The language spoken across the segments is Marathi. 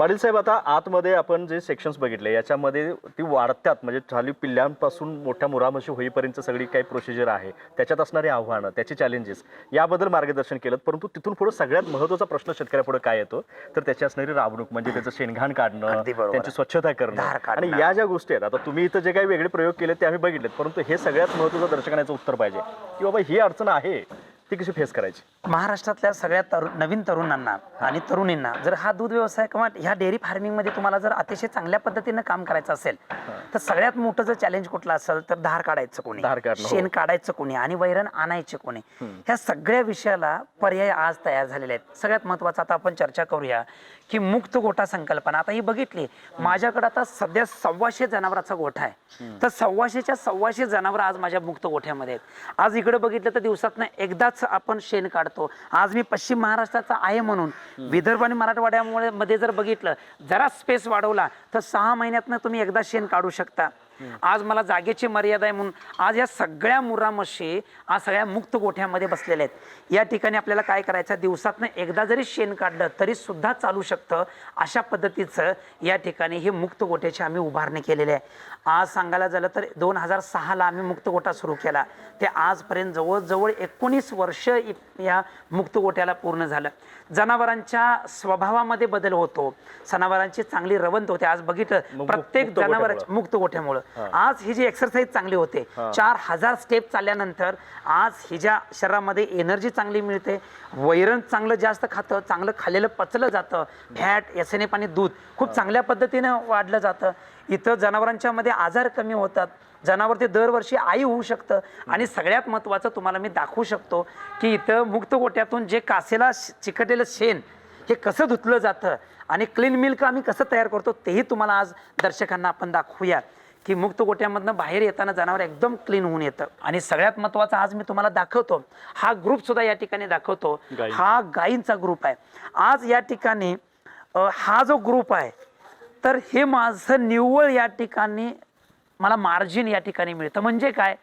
पाटील साहेब आता आतमध्ये आपण जे सेक्शन्स बघितले याच्यामध्ये ती वाढत्यात म्हणजे झाली पिल्ल्यांपासून मोठ्या मुरामशी होईपर्यंत सगळी काही प्रोसिजर आहे. त्याच्यात असणारी आव्हानं त्याची चॅलेंजेस याबद्दल मार्गदर्शन केलं परंतु तिथून पुढे सगळ्यात महत्त्वाचा प्रश्न शेतकऱ्यापुढे काय येतो? तर त्याची असणारी राबणूक म्हणजे त्याचं शेणघाण काढणं त्यांची स्वच्छता करणं. आणि या ज्या गोष्टी आहेत आता तुम्ही इथं जे काही वेगळे प्रयोग केले ते आम्ही बघितलेत. परंतु हे सगळ्यात महत्त्वाचं दर्शकांचं उत्तर पाहिजे. की बाबा ही अडचण आहे. ती कशी फेस करायची? महाराष्ट्रातल्या सगळ्या तरुण नवीन तरुणांना आणि तरुणींना जर हा दूध व्यवसाय किंवा ह्या डेअरी फार्मिंगमध्ये तुम्हाला जर अतिशय चांगल्या पद्धतीनं काम करायचं असेल तर सगळ्यात मोठं जर चॅलेंज कुठलं असेल तर धार काढायचं कोणी. धार काढणं, हो. शेण काढायचं कोणी आणि वैरण आणायचे कोणी. ह्या सगळ्या विषयाला पर्याय आज तयार झालेले आहेत. सगळ्यात महत्वाचं आता आपण चर्चा करूया की मुक्त गोठा संकल्पना. आता ही बघितली माझ्याकडे आता सध्या सव्वाशे जनावरांचा गोठा आहे. तर सव्वाशेच्या सव्वाशे जनावर आज माझ्या मुक्त गोठ्यामध्ये आहेत. आज इकडे बघितलं तर दिवसातनं एकदाच आपण शेण काढतो. आज मी पश्चिम महाराष्ट्राचा आहे म्हणून. विदर्भ आणि मराठवाड्यामुळे मध्ये जर बघितलं जरा स्पेस वाढवला तर सहा महिन्यातनं तुम्ही एकदा शेण काढू शकता. आज मला जागेची मर्यादा आहे म्हणून आज या सगळ्या मुरामशी आज सगळ्या मुक्त गोठ्यामध्ये बसलेल्या आहेत. या ठिकाणी आपल्याला काय करायचं? दिवसातनं एकदा जरी शेण काढलं तरी सुद्धा चालू शकतं अशा पद्धतीचं या ठिकाणी हे मुक्त गोठ्याची आम्ही उभारणी केलेली आहे. आज सांगायला झालं तर दोन हजार सहाला आम्ही मुक्त गोठा सुरू केला. ते आजपर्यंत जवळजवळ एकोणीस वर्ष या मुक्त गोठ्याला पूर्ण झालं. जनावरांच्या स्वभावामध्ये बदल होतो. जनावरांची चांगली रवंत होते. आज बघितलं प्रत्येक मुक्त जनावर गोठ्यामुळं. मुक्त गोठ्यामुळं. आज ही जी एक्सरसाइज चांगली होते चार हजार स्टेप चालल्यानंतर आज हिच्या शरीरामध्ये एनर्जी चांगली मिळते वैरण चांगलं जास्त खातं चांगलं खाल्लेलं पचलं जातं फॅट एसने पाणी दूध खूप चांगल्या पद्धतीनं वाढलं जातं. इथं जनावरांच्या मध्ये आजार कमी होतात. जनावर ते दरवर्षी आई होऊ शकतं. आणि सगळ्यात महत्त्वाचं तुम्हाला मी दाखवू शकतो की इथं मुक्त गोट्यातून जे कासेला चिकटलेलं शेण हे कसं धुतलं जातं आणि क्लीन मिल्क आम्ही कसं तयार करतो तेही तुम्हाला आज दर्शकांना आपण दाखवूया. की मुक्त गोट्यामधनं बाहेर येताना जनावर एकदम क्लीन होऊन येतं. आणि सगळ्यात महत्त्वाचं आज मी तुम्हाला दाखवतो हा ग्रुप सुद्धा या ठिकाणी दाखवतो. हा गायींचा ग्रुप आहे. आज या ठिकाणी हा जो ग्रुप आहे तर हे माझं निव्वळ या ठिकाणी मला मार्जिन या ठिकाणी मिळतं. म्हणजे काय?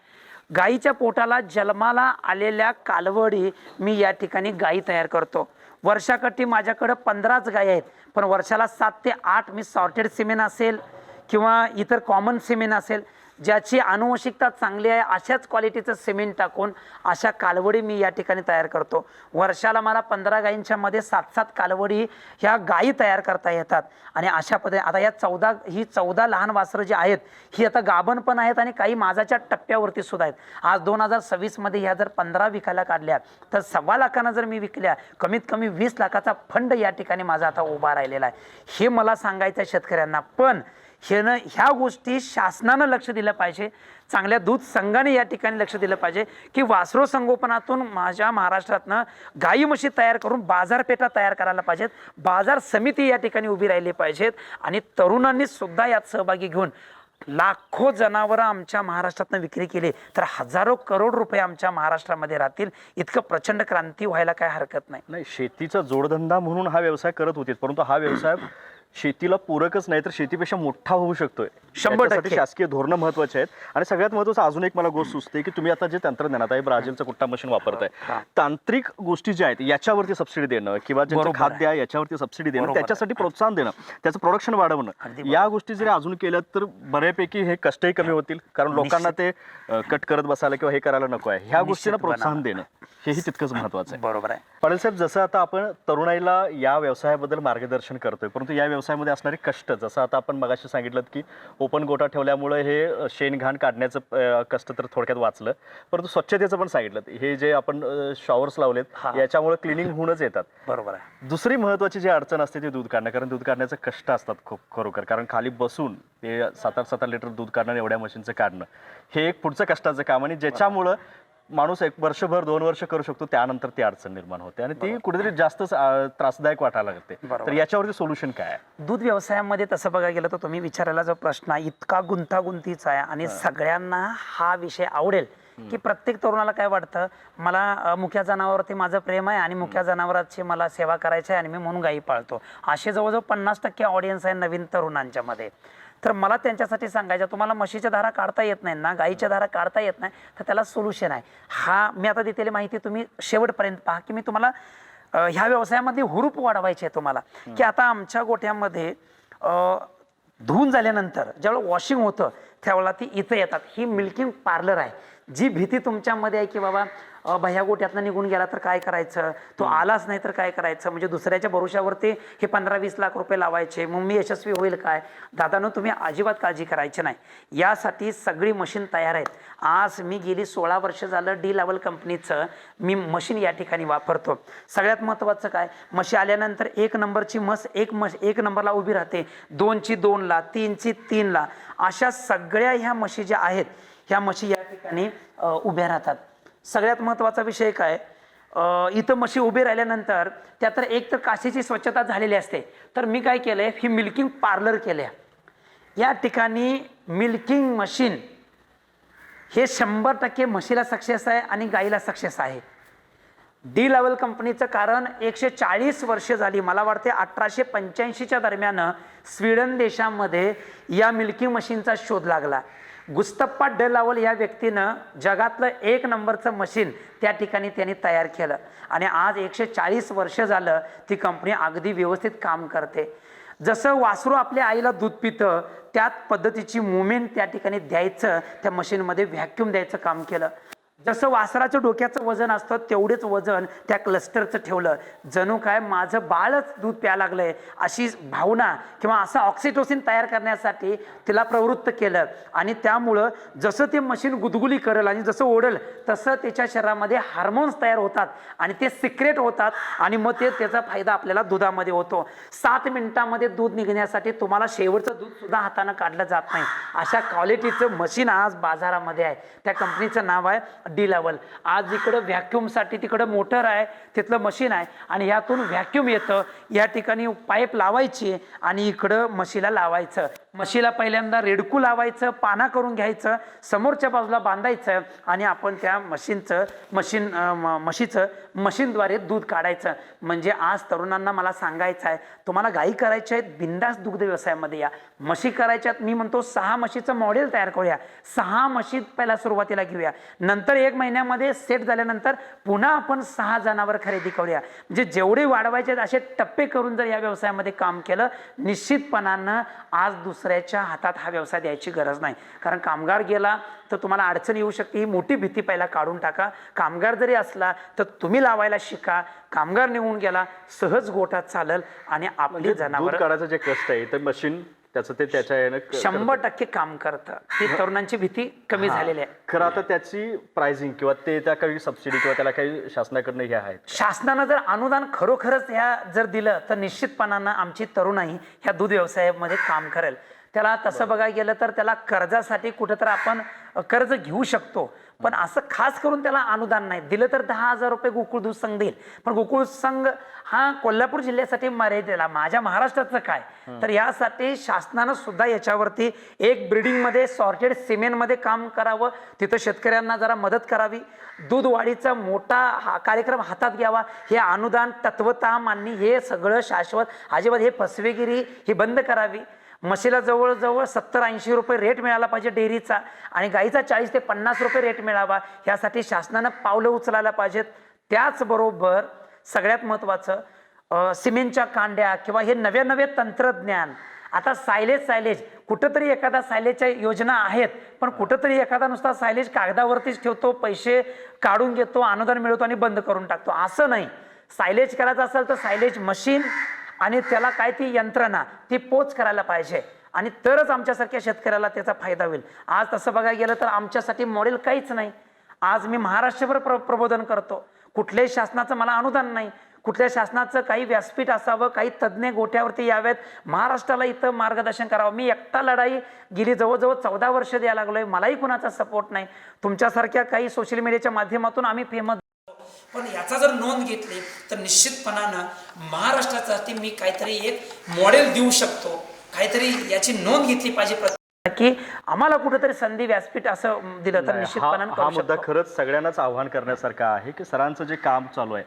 गाईच्या पोटाला जन्माला आलेल्या कालवडी मी या ठिकाणी गाई तयार करतो. वर्षाकाठी माझ्याकडं पंधराच गाय आहेत. पण वर्षाला सात ते आठ मी सॉर्टेड सिमेंट असेल किंवा इतर कॉमन सिमेंट असेल. ज्याची आनुवंशिकता चांगली आहे अशाच क्वालिटीचं सिमेंट टाकून अशा कालवडी मी या ठिकाणी तयार करतो. वर्षाला मला पंधरा गायींच्या मध्ये सात सात कालवडी ह्या गायी तयार करता येतात. आणि अशा पद्धती आता या चौदा ही चौदा लहान वासरं जी आहेत ही आता गाभण पण आहेत आणि काही माझाच्या टप्प्यावरती सुद्धा आहेत. आज दोन हजार सव्वीसमध्ये ह्या जर पंधरा विकायला काढल्या तर सव्वा लाखांना जर मी विकल्या कमीत कमी वीस लाखाचा फंड या ठिकाणी माझा आता उभा राहिलेला आहे. हे मला सांगायचं आहे शेतकऱ्यांना पण ह्यानं ह्या गोष्टी शासनानं लक्ष दिलं पाहिजे. चांगल्या दूध संघाने या ठिकाणी लक्ष दिलं पाहिजे की वासरो संगोपनातून माझ्या महाराष्ट्रातनं गाई म्हशी तयार करून बाजारपेठा तयार करायला पाहिजेत. बाजार समिती या ठिकाणी उभी राहिली पाहिजेत आणि तरुणांनी सुद्धा यात सहभागी घेऊन लाखो जनावरं आमच्या महाराष्ट्रातनं विक्री केली. तर हजारो करोड रुपये आमच्या महाराष्ट्रामध्ये राहतील. इतकं प्रचंड क्रांती व्हायला काय हरकत नाही. नाही शेतीचा जोडधंदा म्हणून हा व्यवसाय करत होते परंतु हा व्यवसाय शेतीला पूरकच नाही तर शेतीपेक्षा मोठा होऊ शकतोय. शंभर टक्के. शासकीय धोरणं महत्त्वाचे आहेत. आणि सगळ्यात महत्वाचं अजून एक मला गोष्ट सुचते की तुम्ही आता जे तंत्रज्ञान आता हे ब्राझीलचं कुट्टा मशीन वापरताय. तांत्रिक गोष्टी ज्या आहेत याच्यावरती सबसिडी देणं किंवा ज्यांचं बरोबर आहे. खाद्य आहे. याच्यावरती सबसिडी देणं बरोबर त्याच्यासाठी प्रोत्साहन देणं त्याचं प्रोडक्शन वाढवणं. या गोष्टी जरी अजून केल्या तर बऱ्यापैकी हे कष्टही कमी होतील. कारण लोकांना ते कट करत बसायला किंवा हे करायला नको आहे. ह्या गोष्टींना निश्चितपणे. प्रोत्साहन देणं हेही तितकंच महत्वाचं आहे. बरोबर आहे. पाटील साहेब जसं आता आपण तरुणाईला या व्यवसायाबद्दल मार्गदर्शन करतोय परंतु या व्यवसायामध्ये असणारे कष्ट. जसं आता आपण मगाशी सांगितलं की ओपन गोठा ठेवल्यामुळे हे अ, शेणघाण काढण्याचं कष्ट तर थोडक्यात वाचलं. परंतु स्वच्छतेचं पण सांगितलं. हे जे आपण शॉवर्स लावलेत. याच्यामुळे क्लिनिंग होऊनच येतात. बरोबर आहे. दुसरी महत्वाची जी अडचण असते ती दूध काढणं. कारण दूध काढण्याचं कष्ट असतात खूप खरोखर. कारण खाली बसून ते सात आठ सात आठ लिटर दूध काढणं एवढ्या मशीनचं काढणं हे एक पुढचं कष्टाचं काम आणि ज्याच्यामुळं माणूस एक वर्षभर दोन वर्ष करू शकतो त्यानंतर ती अडचण निर्माण होते. आणि ती कुठेतरी जास्तच अं, त्रासदायक वाटायला लागते. तर याच्यावरती सोल्युशन काय आहे? दूध व्यवसायामध्ये तसं बघायला गेलं तर तुम्ही विचारायला जो प्रश्न आहे इतका गुंतागुंतीचा आहे आणि सगळ्यांना हा विषय आवडेल की प्रत्येक तरुणाला काय वाटतं? मला मुख्या जनावरती माझं प्रेम आहे आणि मुख्या जनावराची मला सेवा करायची आहे आणि मी म्हणून गायी पाळतो. असे जवळजवळ पन्नास टक्के ऑडियन्स आहे नवीन तरुणांच्या मध्ये तर मला त्यांच्यासाठी सांगायचं तुम्हाला म्हशीच्या धारा काढता येत नाही ना गाईच्या धारा काढता येत नाही तर त्याला सोल्युशन आहे. हा मी आता दिलेली माहिती तुम्ही शेवटपर्यंत पहा की मी तुम्हाला ह्या व्यवसायामध्ये हुरूप वाढवायची आहे तुम्हाला. की आता आमच्या गोठ्यामध्ये धुवून झाल्यानंतर ज्यावेळेला वॉशिंग होतं त्यावेळेला ती इथं येतात. ही मिल्किंग पार्लर आहे. जी भीती तुमच्यामध्ये आहे की बाबा भैया गोट्यातनं निघून गेला तर काय करायचं? तो आलाच नाही तर काय करायचं? म्हणजे दुसऱ्याच्या भरोशावरती हे पंधरा वीस लाख रुपये लावायचे. मग मी यशस्वी होईल काय? दादानं तुम्ही अजिबात काळजी करायची नाही. यासाठी सगळी मशीन तयार आहेत. आज मी गेली सोळा वर्ष झालं डी लेवल कंपनीचं. मी मशीन या ठिकाणी वापरतो. सगळ्यात महत्त्वाचं काय? म्हशी आल्यानंतर एक नंबरची म्हस एक म्हश एक नंबरला उभी राहते. दोनची दोनला तीनची तीनला. अशा सगळ्या ह्या म्हशी ज्या आहेत ह्या म्हशी या ठिकाणी उभ्या राहतात. सगळ्यात महत्त्वाचा विषय काय? इथं म्हशी उभी राहिल्यानंतर त्या तर एक तर काशीची स्वच्छता झालेली असते. तर मी काय केलंय? ही मिल्किंग पार्लर केल्या. या ठिकाणी मिल्किंग मशीन हे शंभर टक्के म्हशीला सक्सेस आहे आणि गाईला सक्सेस आहे. डी लेवल कंपनीचं कारण एकशे चाळीस वर्ष झाली. मला वाटते अठराशे पंच्याऐंशीच्या दरम्यान स्वीडन देशामध्ये या मिल्किंग मशीनचा शोध लागला. गुस्तप्पा डलावल लावल या व्यक्तीनं जगातलं एक नंबरचं मशीन त्या ठिकाणी त्यांनी तयार केलं. आणि आज एकशे चाळीस वर्ष झालं ती कंपनी अगदी व्यवस्थित काम करते. जसं वासरू आपल्या आईला दूध पितं त्याच पद्धतीची मुवमेंट त्या ठिकाणी द्यायचं त्या मशीनमध्ये व्हॅक्यूम द्यायचं काम केलं. जसं वासराचं डोक्याचं वजन असतं तेवढेच वजन त्या क्लस्टरचं ठेवलं. जणू काय माझं बाळच दूध प्या लागलंय अशी भावना किंवा असं ऑक्सिटोसिन तयार करण्यासाठी तिला प्रवृत्त केलं. आणि त्यामुळं जसं ते मशीन गुदगुली करेल आणि जसं ओढेल तसं त्याच्या शरीरामध्ये हार्मोन्स तयार होतात आणि ते सिक्रेट होतात आणि मग ते त्याचा फायदा आपल्याला दुधामध्ये होतो. सात मिनिटामध्ये दूध निघण्यासाठी तुम्हाला शेवटचं दूध सुद्धा हातानं काढलं जात नाही. अशा क्वालिटीचं मशीन आज बाजारामध्ये आहे. त्या कंपनीचं नाव आहे डी लेवल. आज इकडं व्हॅक्यूमसाठी तिकडं मोटर आहे तिथलं मशीन आहे आणि ह्यातून व्हॅक्यूम येतं. या ठिकाणी पाईप लावायची आणि इकडं मशीला लावायचं. म्हशीला पहिल्यांदा रेडकू लावायचं पाना करून घ्यायचं समोरच्या बाजूला बांधायचं आणि आपण त्या मशीनचं मशीन म्हशीचं मशीनद्वारे दूध काढायचं. म्हणजे आज तरुणांना मला सांगायचं आहे तुम्हाला गाई करायच्या आहेत बिंदास दुग्ध व्यवसायामध्ये या. म्हशी करायच्यात मी म्हणतो सहा म्हशीचं मॉडेल तयार करूया. सहा म्हशी पहिला सुरुवातीला घेऊया. नंतर एक महिन्यामध्ये सेट झाल्यानंतर पुन्हा आपण सहा जनावर खरेदी करूया. म्हणजे जेवढे वाढवायचे आहेत असे टप्पे करून जर या व्यवसायामध्ये काम केलं निश्चितपणानं आज दुसरं दुसऱ्याच्या हातात हा व्यवसाय द्यायची गरज नाही. कारण कामगार गेला तर तुम्हाला अडचण येऊ शकते. ही मोठी भीती पहिला काढून टाका. कामगार जरी असला तर तुम्ही लावायला शिका. कामगार निघून गेला सहज गोठा चालल आणि आपली दूध जनावर काढायचं जे कष्ट आहे ते मशीन त्याचं ते त्याच्या शंभर टक्के काम करतं. ती तरुणांची भीती कमी झालेली आहे. खरं आता त्याची प्राइसिंग किंवा ते त्या काही सबसिडी किंवा त्याला काही शासनाकडनं हे आहेत. शासनानं जर अनुदान खरोखरच ह्या जर दिलं तर निश्चितपणानं आमची तरुणाई ह्या दूध व्यवसायामध्ये काम करेल. त्याला तसं बघायला गेलं तर त्याला कर्जासाठी कुठं आपण अ, कर्ज घेऊ शकतो. पण असं खास करून त्याला अनुदान नाही. दिलं तर दहा हजार रुपये गोकुळ दूध संघ देईल. पण गोकुळ संघ हा कोल्हापूर जिल्ह्यासाठी मर्यादिला. माझ्या महाराष्ट्राचं काय? तर यासाठी शासनानं सुद्धा याच्यावरती एक ब्रिडिंगमध्ये सॉर्टेड सिमेंटमध्ये काम करावं. तिथं शेतकऱ्यांना जरा मदत करावी. दूध वाढीचा मोठा हा कार्यक्रम हातात घ्यावा. हे अनुदान तत्वता मान्य हे सगळं शाश्वत अजिबात हे फसवेगिरी ही बंद करावी. म्हशीला जवळजवळ सत्तर ऐंशी रुपये रेट मिळाला पाहिजे डेअरीचा आणि गाईचा चाळीस ते पन्नास रुपये रेट मिळावा यासाठी शासनानं पावलं उचलायला पाहिजेत. त्याचबरोबर सगळ्यात महत्त्वाचं सिमेंटच्या कांड्या किंवा हे नव्या नवे तंत्रज्ञान. आता सायलेज सायलेज कुठंतरी एखादा सायलेजच्या योजना आहेत पण कुठंतरी एखादा नुसता सायलेज कागदावरतीच ठेवतो पैसे काढून घेतो अनुदान मिळवतो आणि बंद करून टाकतो. असं नाही. सायलेज करायचं असेल तर सायलेज मशीन आणि त्याला काय ती यंत्रणा ती पोच करायला पाहिजे. आणि तरच आमच्यासारख्या शेतकऱ्याला त्याचा फायदा होईल. आज तसं बघायला गेलं तर आमच्यासाठी मॉडेल काहीच नाही. आज मी महाराष्ट्रभर प्र प्रबोधन करतो. कुठल्याही शासनाचं मला अनुदान नाही. कुठल्या शासनाचं काही व्यासपीठ असावं काही तज्ज्ञ गोठ्यावरती यावेत. महाराष्ट्राला इथं मार्गदर्शन करावं. मी एकटा लढाई गेली जवळजवळ चौदा वर्ष द्यायला लागलोय. मलाही कुणाचा सपोर्ट नाही. तुमच्यासारख्या काही सोशल मीडियाच्या माध्यमातून आम्ही फेमस पण याचा जर नोंद घेतली तर निश्चितपणानं महाराष्ट्रासाठी मी काहीतरी एक मॉडेल देऊ शकतो. काहीतरी याची नोंद घेतली पाहिजे की आम्हाला कुठेतरी संधी व्यासपीठ असं दिलं तर नाही, हा निश्चितपणानं हा मुद्दा खरंच सगळ्यांनाच आव्हान करण्यासारखा आहे की सरांचं जे काम चालू आहे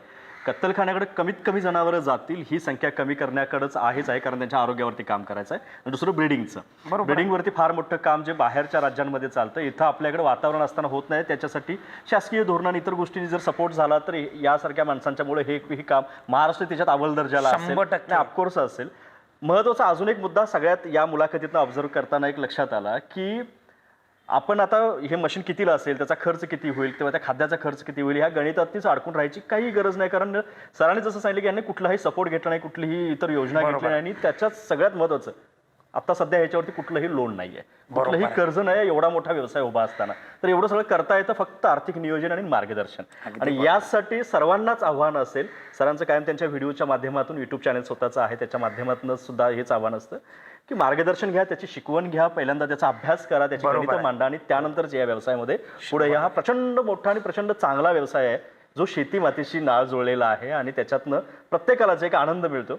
कत्तलखान्याकडे कमीत कमी जनावरं जातील ही संख्या कमी करण्याकडेच आहेच आहे कारण त्यांच्या आरोग्यावरती काम करायचं आहे आणि दुसरं ब्रिडिंगचं. बरोबर. ब्रिडिंगवरती फार मोठं काम जे बाहेरच्या राज्यांमध्ये चालतं इथं आपल्याकडे वातावरण असताना होत नाही. त्याच्यासाठी शासकीय धोरण आणि इतर गोष्टींनी जर सपोर्ट झाला तर यासारख्या माणसांच्यामुळे हे हे काम महाराष्ट्र त्याच्यात अव्वल दर्जाला असेल. शंभर टक्के. ऑफकोर्स असेल. महत्त्वाचा अजून एक मुद्दा सगळ्यात या मुलाखतीतनं ऑब्झर्व करताना एक लक्षात आला की आपण आता हे मशीन कितीला असेल त्याचा खर्च किती होईल किंवा त्या खाद्याचा खर्च किती होईल ह्या गणितातच अडकून राहायची काही गरज नाही. कारण सरांनी जसं सांगितलं की यांनी कुठलाही सपोर्ट घेतला नाही कुठलीही इतर योजना घेतली नाही आणि त्याच्यात सगळ्यात महत्वाचं आता सध्या ह्याच्यावरती कुठलंही लोन नाहीये. कुठलंही कर्ज नाही एवढा मोठा व्यवसाय उभा असताना. तर एवढं सगळं करता येतं फक्त आर्थिक नियोजन आणि मार्गदर्शन. आणि यासाठी सर्वांनाच आव्हान असेल सरांचं कायम त्यांच्या व्हिडिओच्या माध्यमातून युट्यूब चॅनल स्वतःचं आहे त्याच्या माध्यमातून सुद्धा हेच आव्हान असतं की मार्गदर्शन घ्या त्याची शिकवण घ्या पहिल्यांदा त्याचा अभ्यास करा त्याची गणितं आहे. मांडा आणि त्यानंतरच या व्यवसायामध्ये पुढे हा प्रचंड मोठा आणि प्रचंड चांगला व्यवसाय आहे जो शेती मातीशी नाळ जुळलेला आहे आणि त्याच्यातनं प्रत्येकालाच एक आनंद मिळतो.